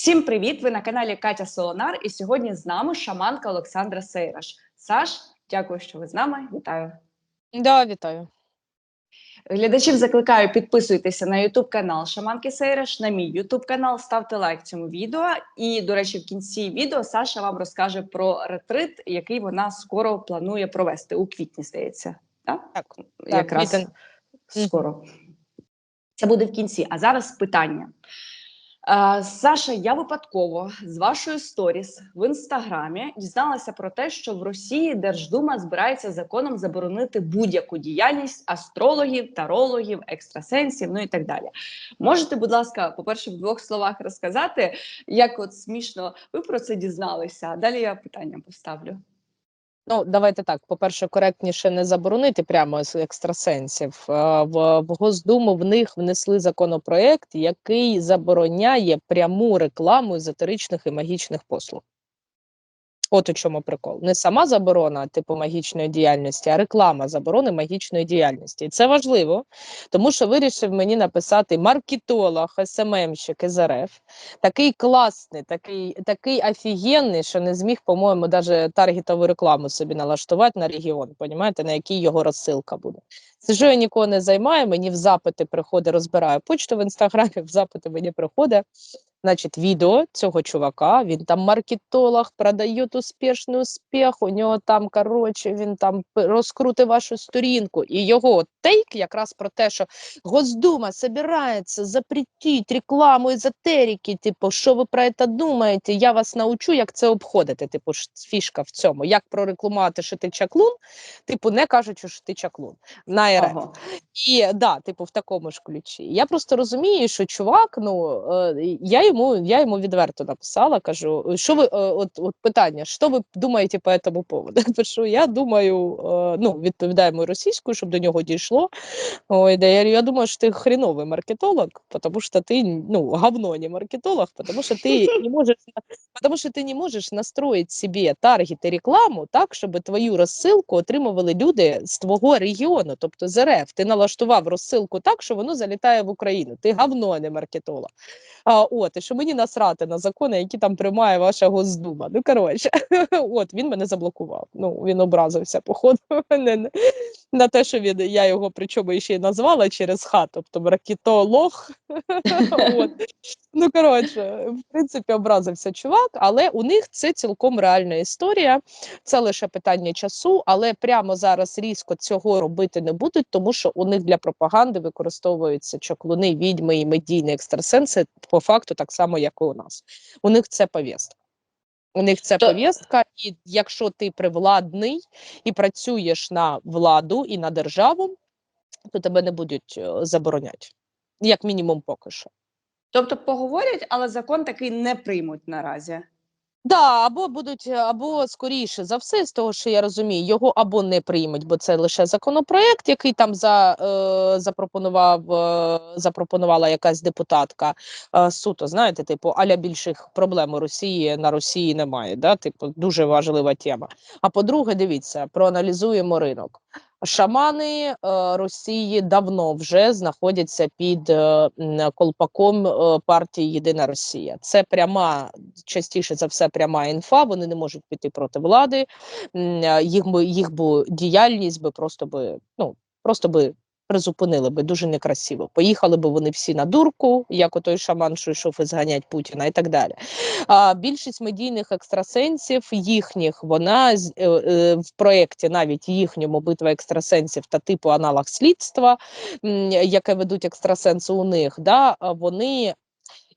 Всім привіт! Ви на каналі Катя Солонар, і сьогодні з нами шаманка Олександра Сейраш. Саш, дякую, що ви з нами. Вітаю. Да, вітаю. Глядачів закликаю підписуйтеся на YouTube канал Шаманки Сейраш, на мій YouTube канал, ставте лайк цьому відео. І, до речі, в кінці відео Саша вам розкаже про ретрит, який вона скоро планує провести у квітні, здається. Так? Так, Якраз квітень. скоро. Це буде в кінці. А зараз питання. Е, Саша, я випадково з вашої сторіс в інстаграмі дізналася про те, що в Росії Держдума збирається законом заборонити будь-яку діяльність астрологів, тарологів, екстрасенсів, ну і так далі. Можете, будь ласка, по-перше, в двох словах розказати, як от смішно ви про це дізналися? Далі я питання поставлю. Ну, давайте так. По-перше, коректніше не заборонити прямо з екстрасенсів. Е, В, в Госдуму в них внесли законопроект, який забороняє пряму рекламу езотеричних і магічних послуг. От у чому прикол. Не сама заборона типу магічної діяльності, а реклама заборони магічної діяльності. І це важливо, тому що вирішив мені написати маркетолог, СММщик із РФ, такий класний, такий, такий офігенний, що не зміг, по-моєму, навіть таргетову рекламу собі налаштувати на регіон, понімаєте, на який його розсилка буде. Сижу, я нікого не займаю, мені в запити приходить, розбираю почту в інстаграмі, в запити мені приходить. Значить, відео цього чувака, він там маркетолог, продає успішний успіх, у нього там, коротше, він там розкрутить вашу сторінку. І його тейк якраз про те, що Госдума собирається запретити рекламу езотерики, типу, що ви про це думаєте? Я вас научу, як це обходити. Типу, фішка в цьому. Як прорекламувати, що ти чаклун, типу, не кажучи, що ти чаклун. На РФ. Ага. І да, типу, в такому ж ключі. Я просто розумію, що чувак, ну е, я йому, я йому відверто написала, кажу, що ви е, от, от питання, що ви думаєте по цьому поводу? Пишу, я думаю, е, ну відповідаємо російською, щоб до нього дійшло. Ой, да, я, я думаю, що ти хреновий маркетолог, тому що ти ну говно не маркетолог, тому що ти не можеш, потому що ти не можеш настроїти собі таргет і рекламу так, щоб твою розсилку отримували люди з твого регіону, тобто з РФ. Ти налаштував розсилку так, що воно залітає в Україну. Ти говно, а не маркетолог. А, от, і що мені насрати на закони, які там приймає ваша Госдума. Ну, коротше, от він мене заблокував. Ну, він образився, походу, не- не- на те, що він, я його причому ще й назвала через хат, тобто маркетолог. От. Ну, коротше, в принципі, образився чувак, але у них це цілком реальна історія. Це лише питання часу, але прямо зараз різко цього робити не будуть, тому що у них для пропаганди використовуються чаклуни, відьми і медійні екстрасенси по факту так само, як і у нас. У них це повістка. У них це То- повістка, і якщо ти привладний і працюєш на владу і на державу, то тебе не будуть е, забороняти, як мінімум, поки що. Тобто поговорять, але закон такий не приймуть наразі. Да, або будуть, е, або скоріше за все, з того, що я розумію, його або не приймуть, бо це лише законопроект, який там за, е, запропонував, е, запропонувала якась депутатка е, суто. Знаєте, типу, аля більших проблем у Росії на Росії немає. Да? Типу, дуже важлива тема. А по-друге, дивіться, проаналізуємо ринок. Шамани е, Росії давно вже знаходяться під е, колпаком е, партії Єдина Росія. Це пряма, частіше за все, пряма інфа. Вони не можуть піти проти влади. Їх би їх би діяльність би просто би ну просто би призупинили би дуже некрасиво. Поїхали би вони всі на дурку, як отой шаман, що йшов і зганять Путіна, і так далі. А більшість медійних екстрасенсів їхніх вона е, е, в проєкті навіть їхньому битва екстрасенсів та типу аналог слідства, яке ведуть екстрасенси у них, да, вони.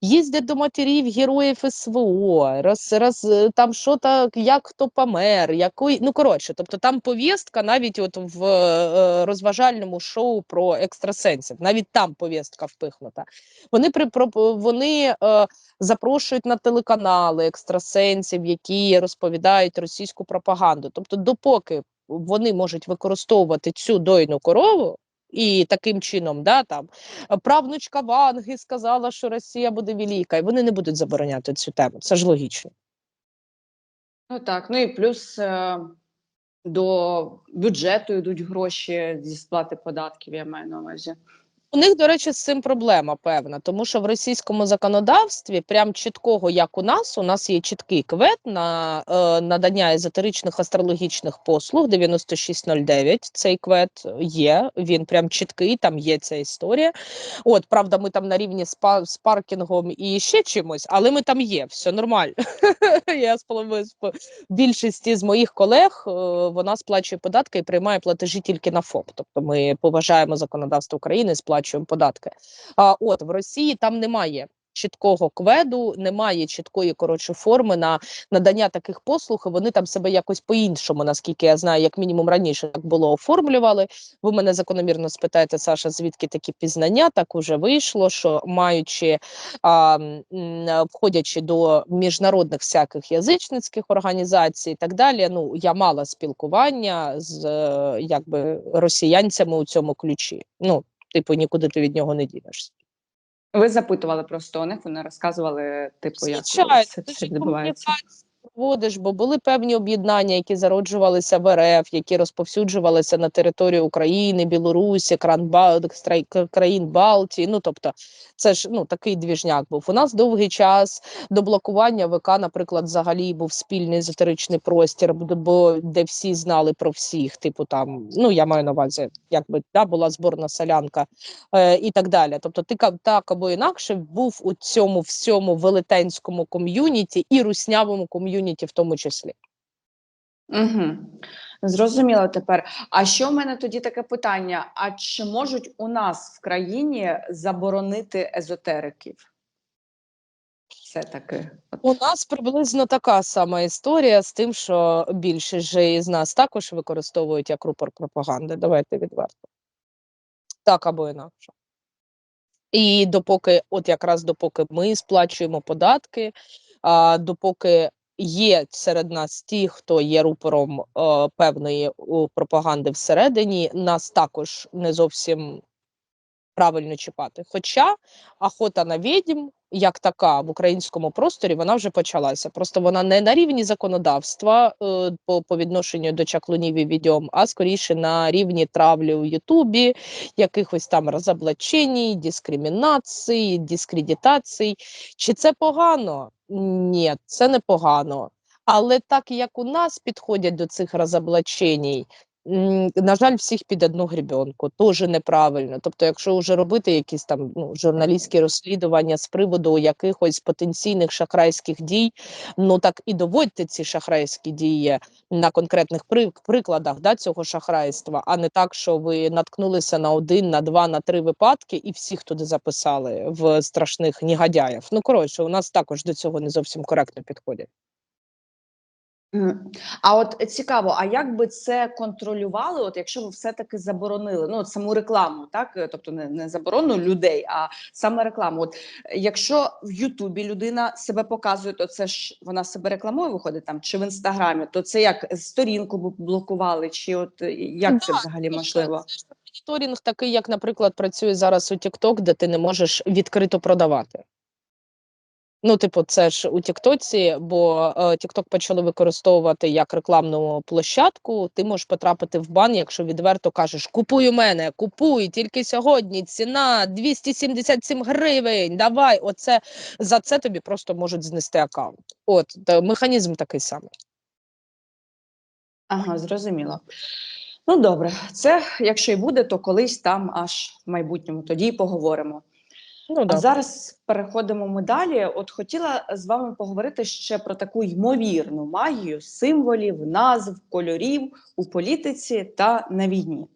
Їздять до матерів героїв СВО, роз, роз, е, там що так, як хто помер, який, ну коротше, тобто там повістка навіть от в е, розважальному шоу про екстрасенсів, навіть там повістка впихнута. Вони при вони е, запрошують на телеканали екстрасенсів, які розповідають російську пропаганду. Тобто, допоки вони можуть використовувати цю дойну корову. І таким чином, да, там е, правнучка Ванги сказала, що Росія буде велика, і вони не будуть забороняти цю тему. Це ж логічно. Ну так, ну і плюс е, до бюджету йдуть гроші зі сплати податків, я маю на увазі. У них, до речі, з цим проблема певна, тому що в російському законодавстві, прям чіткого, як у нас, у нас є чіткий квет на е, надання езотеричних астрологічних послуг 9609. Цей квет є, він прям чіткий, там є ця історія. От, правда, ми там на рівні з, па- з паркінгом і ще чимось, але ми там є, все нормально. Я з половиною з моїх колег е, вона сплачує податки і приймає платежі тільки на ФОП. Тобто ми поважаємо законодавство України, сплачуємо податки. А от в Росії там немає. Чіткого кведу немає чіткої коротше форми на надання таких послуг. Вони там себе якось по-іншому, наскільки я знаю, як мінімум раніше так було оформлювали. Ви мене закономірно спитаєте, Саша, звідки такі пізнання? Так уже вийшло, що маючи а, входячи до міжнародних всяких язичницьких організацій, і так далі. Ну я мала спілкування з е, якби росіянцями у цьому ключі. Ну, типу, нікуди ти від нього не дінешся. Ви запитували просто у них, вони розказували, типу, як Звичайно, це, це відбувається. Проводиш, бо були певні об'єднання, які зароджувалися в РФ, які розповсюджувалися на території України, Білорусі, країн Балтії. Ну тобто, це ж ну такий двіжняк був. У нас довгий час до блокування ВК, наприклад, взагалі був спільний езотеричний простір, бо- де всі знали про всіх. Типу там, ну я маю на увазі, якби да, була зборна солянка е, і так далі. Тобто, ти так або інакше був у цьому всьому велетенському ком'юніті і руснявому ком'юніті, в тому числі. Угу. Зрозуміло тепер. А що в мене тоді таке питання? А чи можуть у нас в країні заборонити езотериків? Все таки. У нас приблизно така сама історія з тим, що більшість же із нас також використовують як рупор пропаганди. Давайте відверто. Так або інакше. І допоки, от якраз допоки ми сплачуємо податки, а, допоки є серед нас ті, хто є рупором е, певної пропаганди всередині, нас також не зовсім правильно чіпати. Хоча охота на відьм, як така в українському просторі, вона вже почалася. Просто вона не на рівні законодавства е, по, по відношенню до чаклунів і відьом, а скоріше на рівні травлі у Ютубі, якихось там розоблачень, дискримінацій, дискредитацій. Чи це погано? Ні, це непогано. Але так як у нас підходять до цих розоблачень, на жаль, всіх під одну грібенку, теж неправильно. Тобто, якщо вже робити якісь там ну, журналістські розслідування з приводу якихось потенційних шахрайських дій, ну так і доводьте ці шахрайські дії на конкретних при- прикладах да, цього шахрайства, а не так, що ви наткнулися на один, на два, на три випадки, і всіх туди записали в страшних негодяїв. Ну коротше, у нас також до цього не зовсім коректно підходять. А от цікаво, а як би це контролювали, от якщо ви все-таки заборонили ну от саму рекламу, так Е, тобто не, не заборону людей, а саме рекламу. От е, якщо в Ютубі людина себе показує, то це ж вона себе рекламує, виходить там, чи в інстаграмі, то це як сторінку б блокували, чи от е, як це Да, взагалі Це ж- можливо? Моніторинг такий, як, наприклад, працює зараз у TikTok, де ти не можеш відкрито продавати. Ну, типу, це ж у Тіктоці, бо е, TikTok почали використовувати як рекламну площадку. Ти можеш потрапити в бан, якщо відверто кажеш: Купуй у мене, купуй тільки сьогодні. Ціна 277 гривень. Давай, оце за це тобі просто можуть знести аккаунт. От механізм такий самий. Ага, зрозуміло. Ну добре, це якщо і буде, то колись там аж в майбутньому тоді й поговоримо. Ну А да. зараз переходимо ми далі. От хотіла з вами поговорити ще про таку ймовірну магію символів, назв, кольорів у політиці та на війні.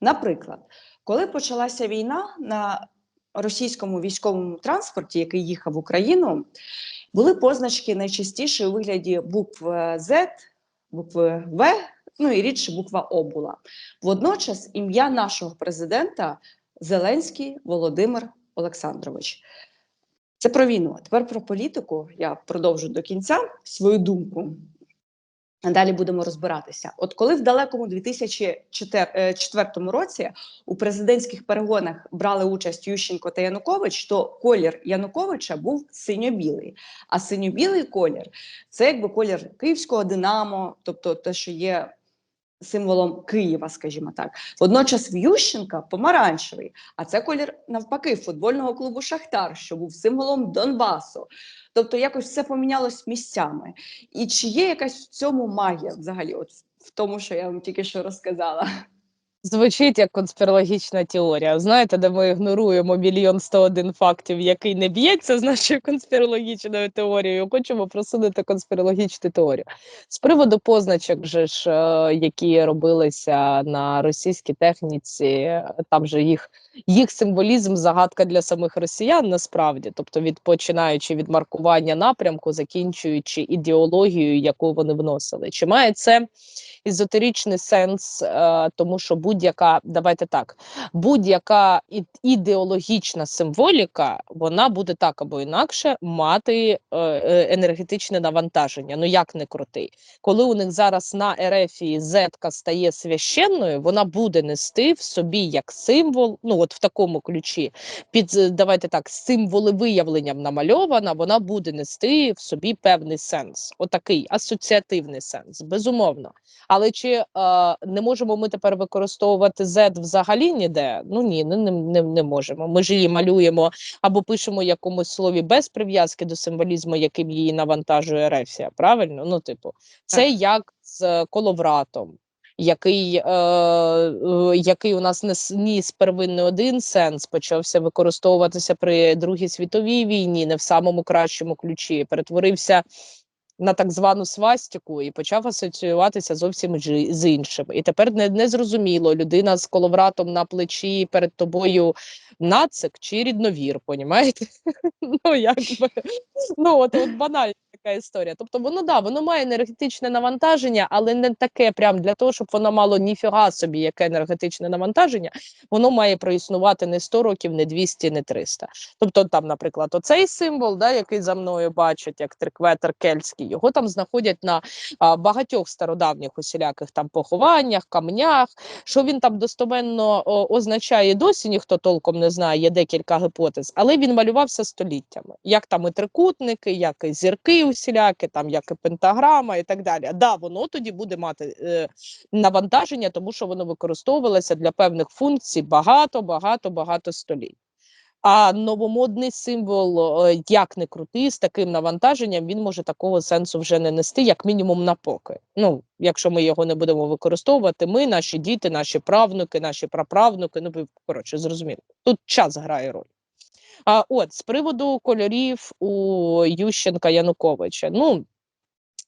Наприклад, коли почалася війна на російському військовому транспорті, який їхав в Україну, були позначки найчастіше у вигляді букв Z, букви В, ну і рідше буква О була. Водночас ім'я нашого президента Зеленський Володимир Олександрович. Це про війну. А тепер про політику. Я продовжу до кінця свою думку. Далі будемо розбиратися. От коли в далекому 2004 році у президентських перегонах брали участь Ющенко та Янукович, то колір Януковича був синьо-білий. А синьо-білий колір це якби колір київського Динамо, тобто те, що є символом Києва, скажімо так. Водночас в Ющенка помаранчевий, а це колір навпаки футбольного клубу Шахтар, що був символом Донбасу. Тобто якось все помінялось місцями. І чи є якась в цьому магія взагалі, от в тому, що я вам тільки що розказала? Звучить як конспірологічна теорія. Знаєте, де ми ігноруємо мільйон сто один фактів, який не б'ється з нашою конспірологічною теорією. Хочемо просунути конспірологічну теорію. З приводу позначок, же ж, е, які робилися на російській техніці, там же їх, їх символізм загадка для самих росіян насправді, тобто від починаючи від маркування напрямку, закінчуючи ідеологією, яку вони вносили. Чи має це езотеричний сенс, е, тому що будь-яка, давайте так, будь-яка ідеологічна символіка, вона буде так або інакше мати е, е, енергетичне навантаження. Ну як не крутий. Коли у них зараз на Ерефії зетка стає священною, вона буде нести в собі як символ, ну от в такому ключі, під давайте так, символи виявленням намальована, вона буде нести в собі певний сенс, отакий асоціативний сенс, безумовно. Але чи е, не можемо ми тепер використовувати Z взагалі ніде? Ну ні, не, не, не, можемо. Ми ж її малюємо або пишемо якомусь слові без прив'язки до символізму, яким її навантажує Ерефія. Правильно? Ну, типу, це як з коловратом. Який, е, е, який у нас не ніс первинний один сенс, почався використовуватися при Другій світовій війні, не в самому кращому ключі, перетворився на так звану свастику і почав асоціюватися зовсім з іншим. І тепер не, не зрозуміло, людина з коловратом на плечі перед тобою нацик чи рідновір, понімаєте? ну, якби, ну, от, от банальна така історія. Тобто, воно да, воно має енергетичне навантаження, але не таке прям для того, щоб воно мало ніфіга собі яке енергетичне навантаження, воно має проіснувати не 100 років, не 200, не 300. Тобто, там, наприклад, оцей символ, да, який за мною бачать, як трикветер кельтський, його там знаходять на багатьох стародавніх усіляких там похованнях, камнях. Що він там достоменно означає, досі ніхто толком не знає, є декілька гіпотез, але він малювався століттями. Як там і трикутники, як і зірки усілякі, там як і пентаграма і так далі. Да, воно тоді буде мати е, навантаження, тому що воно використовувалося для певних функцій багато, багато, багато століть. А новомодний символ, як не крутий, з таким навантаженням він може такого сенсу вже не нести, як мінімум на поки. Ну, якщо ми його не будемо використовувати, ми, наші діти, наші правнуки, наші праправнуки, ну коротше, зрозуміло. Тут час грає роль. А от з приводу кольорів у Ющенка Януковича. Ну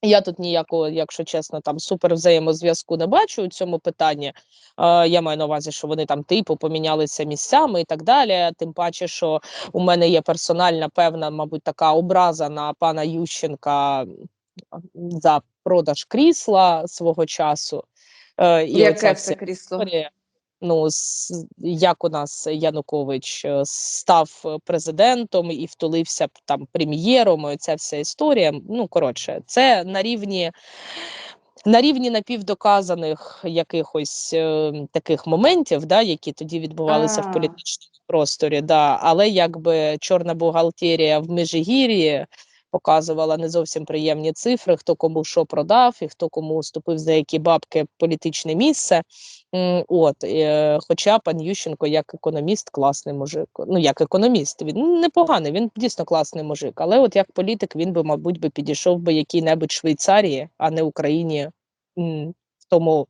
я тут ніякого, якщо чесно, там супер взаємозв'язку не бачу у цьому питанні. Е, я маю на увазі, що вони там типу помінялися місцями і так далі. Тим паче, що у мене є персональна певна, мабуть, така образа на пана Ющенка за продаж крісла свого часу. Е, і Яке це крісло? історія, ну, як у нас Янукович е, став президентом і втулився б там прем'єром, і ця вся історія. Ну, коротше, це на рівні. На рівні напівдоказаних якихось е, таких моментів, да, які тоді відбувалися А. в політичному просторі, да, але якби чорна бухгалтерія в Межигір'ї показувала не зовсім приємні цифри, хто кому що продав і хто кому уступив за які бабки політичне місце. От, е, хоча пан Ющенко як економіст класний мужик. Ну як економіст, він непоганий, він дійсно класний мужик. Але от як політик він би, мабуть, би підійшов би якій-небудь Швейцарії, а не Україні в тому,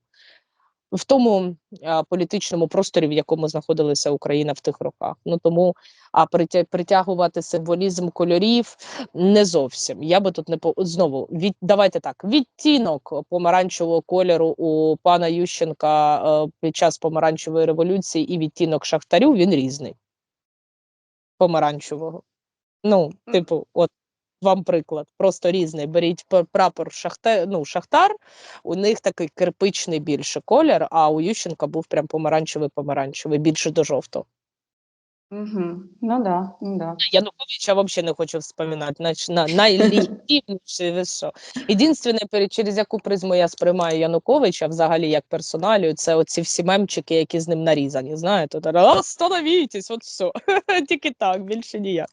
в тому а, політичному просторі, в якому знаходилася Україна в тих роках. Ну тому а притя- притягувати символізм кольорів не зовсім. Я би тут не по знову від давайте так. Відтінок помаранчевого кольору у пана Ющенка е, під час помаранчевої революції і відтінок шахтарю він різний. Помаранчевого. Ну, типу, от вам приклад, просто різний. Беріть прапор шахтар, ну, шахтар, у них такий кирпичний більше колір, а у Ющенка був прям помаранчевий помаранчевий, більше до жовтого. Угу. Ну да, ну да. Януковича взагалі не хочу вспоминати. Нач- на, найлегітимніший, ви що. Єдинственне, пере- через яку призму я сприймаю Януковича взагалі як персоналію, це оці всі мемчики, які з ним нарізані. Знаєте, та остановітесь, от все. Тільки так, більше ніяк.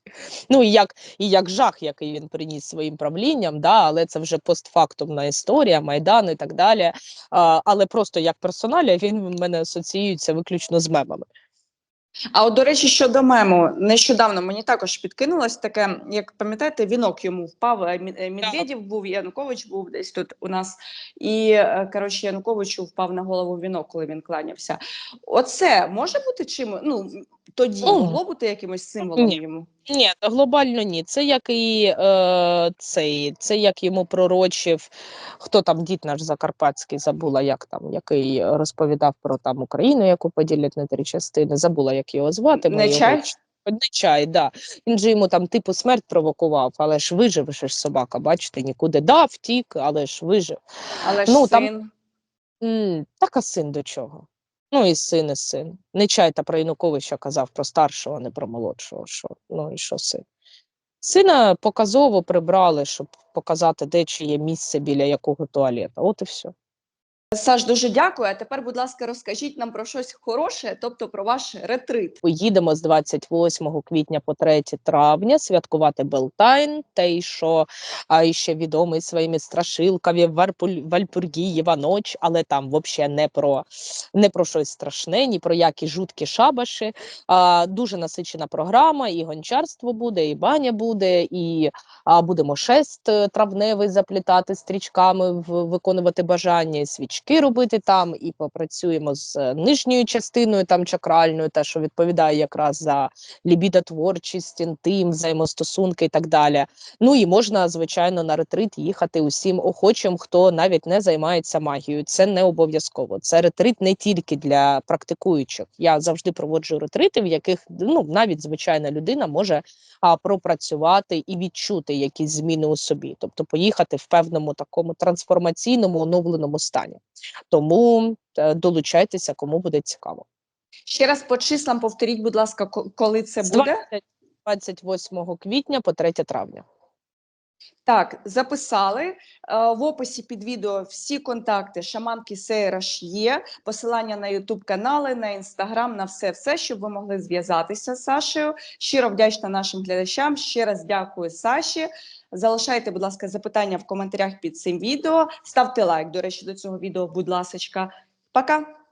Ну і як, і як жах, який він приніс своїм правлінням, да, але це вже постфактумна історія, Майдан і так далі. А, але просто як персоналія він в мене асоціюється виключно з мемами. А от, до речі, щодо мему, нещодавно мені також підкинулось таке, як пам'ятаєте, вінок йому впав. е, Медведєв був, Янукович був десь тут у нас. І е, коротше, Януковичу впав на голову вінок, коли він кланявся. Оце може бути чим? Ну тоді могло бути якимось символом йому. Ні, глобально ні. Це як і е, цей, це як йому пророчив, хто там дід наш Закарпатський, забула, як там, який розповідав про там Україну, яку поділять на три частини. Забула, як його звати. ми його Нечай? да. Він же йому там типу смерть провокував, але ж вижив ж собака, бачите, нікуди. Да, втік, але ж вижив. Але ж Ну, там- М, так а син до чого? Ну і син, і син. Не та про Януковича казав про старшого, не про молодшого. Що? Ну і що син? Сина показово прибрали, щоб показати, де чи є місце біля якого туалета. От і все. Саш, дуже дякую. А тепер, будь ласка, розкажіть нам про щось хороше, тобто про ваш ретрит. Поїдемо з 28 квітня по 3 травня святкувати Белтайн, той, що а, ще відомий своїми страшилками Вальпургієва ноч, але там взагалі не про, не про щось страшне, ні про які жуткі шабаші. А, дуже насичена програма, і гончарство буде, і баня буде, і а, будемо шест е, травневий заплітати стрічками, виконувати бажання, і свічки робити там, і попрацюємо з е, нижньою частиною, там чакральною, те, що відповідає якраз за лібідотворчість, інтим, взаємостосунки і так далі. Ну і можна, звичайно, на ретрит їхати усім охочим, хто навіть не займається магією. Це не обов'язково. Це ретрит не тільки для практикуючих. Я завжди проводжу ретрити, в яких ну навіть звичайна людина може а, пропрацювати і відчути якісь зміни у собі, тобто поїхати в певному такому трансформаційному оновленому стані. Тому е, долучайтеся, кому буде цікаво. Ще раз по числам повторіть, будь ласка, коли це буде? 20 28 квітня по 3 травня. Так, записали. Е, В описі під відео всі контакти шаманки Сейраш є. Посилання на Ютуб канали, на інстаграм, на все, все, щоб ви могли зв'язатися з Сашею. Щиро вдячна нашим глядачам. Ще раз дякую Саші. Залишайте, будь ласка, запитання в коментарях під цим відео. Ставте лайк. До речі, до цього відео, будь ласка. Пока.